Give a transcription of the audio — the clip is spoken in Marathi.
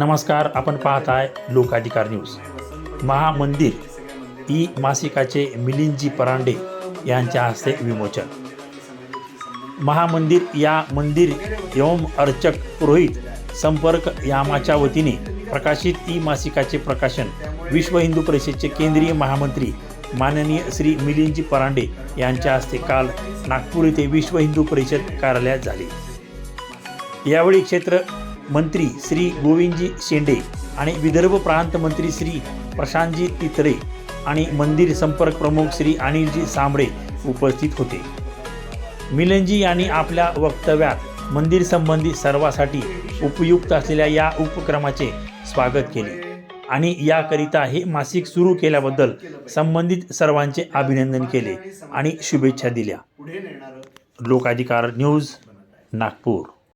नमस्कार आपण पाहत आहे लोकाधिकार न्यूज. महामंदिर ई मासिकाचे मिलिंदजी परांडे यांच्या हस्ते विमोचन. महामंदिर या मंदिर एवं अर्चक पुरोहित संपर्क यामाच्या वतीने प्रकाशित ई मासिकाचे प्रकाशन विश्व हिंदू परिषदेचे केंद्रीय महामंत्री माननीय श्री मिलिंदजी परांडे यांच्या हस्ते काल नागपूर येथे विश्व हिंदू परिषद कार्यालयात झाले. यावेळी क्षेत्र मंत्री श्री गोविंदजी शेंडे आणि विदर्भ प्रांत मंत्री श्री प्रशांतजी तितरे आणि मंदिर संपर्क प्रमुख श्री अनिलजी सांबळे उपस्थित होते. मिलनजी यांनी आपल्या वक्तव्यात मंदिर संबंधी सर्वासाठी उपयुक्त असलेल्या या उपक्रमाचे स्वागत केले आणि याकरिता हे मासिक सुरू केल्याबद्दल संबंधित सर्वांचे अभिनंदन केले आणि शुभेच्छा दिल्या. लोकाधिकार न्यूज नागपूर.